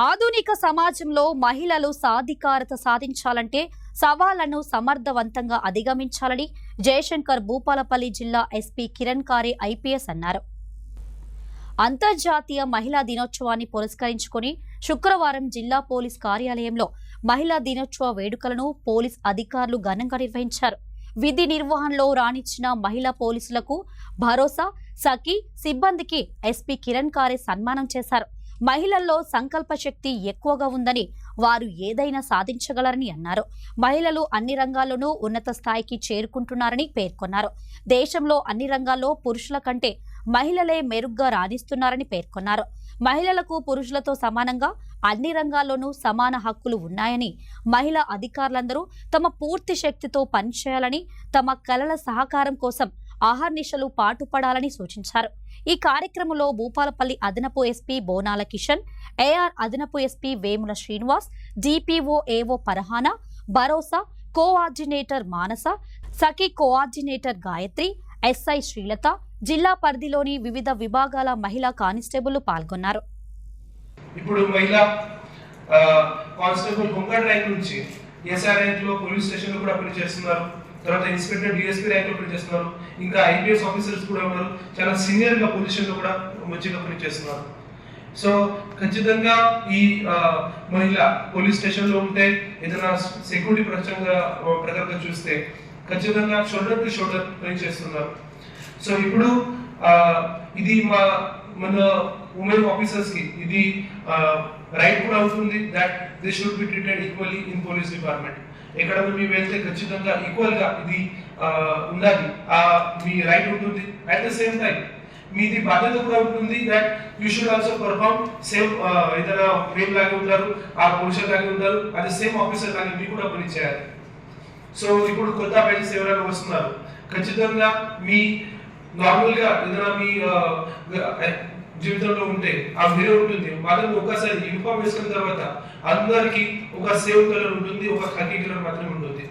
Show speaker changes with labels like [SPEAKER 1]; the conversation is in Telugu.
[SPEAKER 1] ఆధునిక సమాజంలో మహిళలు సాధికారత సాధించాలంటే సవాళ్ళను సమర్థవంతంగా అధిగమించాలని జయశంకర్ భూపాలపల్లి జిల్లా ఎస్పీ కిరణ్ కారే ఐపీఎస్ అన్నారు. అంతర్జాతీయ మహిళా దినోత్సవాన్ని పురస్కరించుకొని శుక్రవారం జిల్లా పోలీస్ కార్యాలయంలో మహిళా దినోత్సవ వేడుకలను పోలీస్ అధికారులు ఘనంగా నిర్వహించారు. విధి నిర్వహణలో రాణించిన మహిళా పోలీసులకు భరోసా సఖీ సిబ్బందికి ఎస్పీ కిరణ్ కారే సన్మానం చేశారు. మహిళల్లో సంకల్ప శక్తి ఎక్కువగా ఉందని వారు ఏదైనా సాధించగలరని అన్నారు. మహిళలు అన్ని రంగాల్లోనూ ఉన్నత స్థాయికి చేరుకుంటున్నారని పేర్కొన్నారు. దేశంలో అన్ని రంగాల్లో పురుషుల కంటే మహిళలే మెరుగ్గా రాణిస్తున్నారని పేర్కొన్నారు. మహిళలకు పురుషులతో సమానంగా అన్ని రంగాల్లోనూ సమాన హక్కులు ఉన్నాయని మహిళా అధికారులందరూ తమ పూర్తి శక్తితో పనిచేయాలని తమ కలల సహకారం కోసం ఆహార్నిశలు పాటుపడాలని సూచించారు. ఈ కార్యక్రమంలో భూపాలపల్లి అదనపు ఎస్పీ బోనాల కిషన్ ఏఆర్ అదనపు SP Vemula Srinivas DPO AO Farhana Bharosa coordinator Manasa Sakhi coordinator Gayatri SI Srilatha జిల్లా పరిధిలోని వివిధ విభాగాల మహిళా కానిస్టేబుల్ పాల్గొన్నారు.
[SPEAKER 2] ఇప్పుడు మహిళా కానిస్టేబుల్ హోంగార్డ్ ర్యాంక్ నుంచి ఎస్ఆర్ ర్యాంక్లో పోలీస్ స్టేషన్లో కూడా పనిచేస్తున్నారు. తర్వాత ఇన్స్పెక్టర్ డిఎస్పీ ర్యాంక్లో పనిచేస్తున్నారు ఇంకా ఐపీఎస్ ఆఫీసర్స్ కూడా ఉన్నారు. చాలా సీనియర్ పొజిషన్లో లో కూడా మంచిగా పనిచేస్తున్నారు సో ఖచ్చితంగా ఈ మహిళ పోలీస్ స్టేషన్లో ఉంటే ఏదైనా సెక్యూరిటీ ప్రపంచంగా ప్రకారంగా చూస్తే ఖచ్చితంగా షోల్డర్ టు షోల్డర్ పనిచేస్తున్నారు సో ఇప్పుడు ఇది మా మన ఉమెన్ ఆఫీసర్స్కి ఇది రైట్ కూడా అవుతుంది that they should be treated equally in police department ఎక్కడ మీరు వెళ్తే ఖచ్చితంగా ఈక్వల్గా ఇది ఉండాలి. ఆ, మీ రైట్ ఉంటుంది. అట్ ద సేమ్ టైం మీది బాధ్యత కూడా ఉంటుంది that you should also perform same ఇతర మేము లాగే ఉంటారు ఆ పురుషులు లాగే ఉంటారు. అది సేమ్ ఆఫీసర్ లాగే మీరు కూడా పని చేయాలి. సో ఇప్పుడు కొత్త బ్యాచెస్ ఎవరైనా వస్తున్నారు ఖచ్చితంగా మీ నార్మల్గా ఏదైనా మీ జీవితంలో ఉంటే ఆ వేరే ఉంటుంది. మాత్రం ఒకసారి యూనిఫామ్ వేసుకున్న తర్వాత అందరికీ ఒక సేమ్ కలర్ ఉంటుంది ఒక ఖాకీ కలర్ మాత్రమే ఉంటుంది.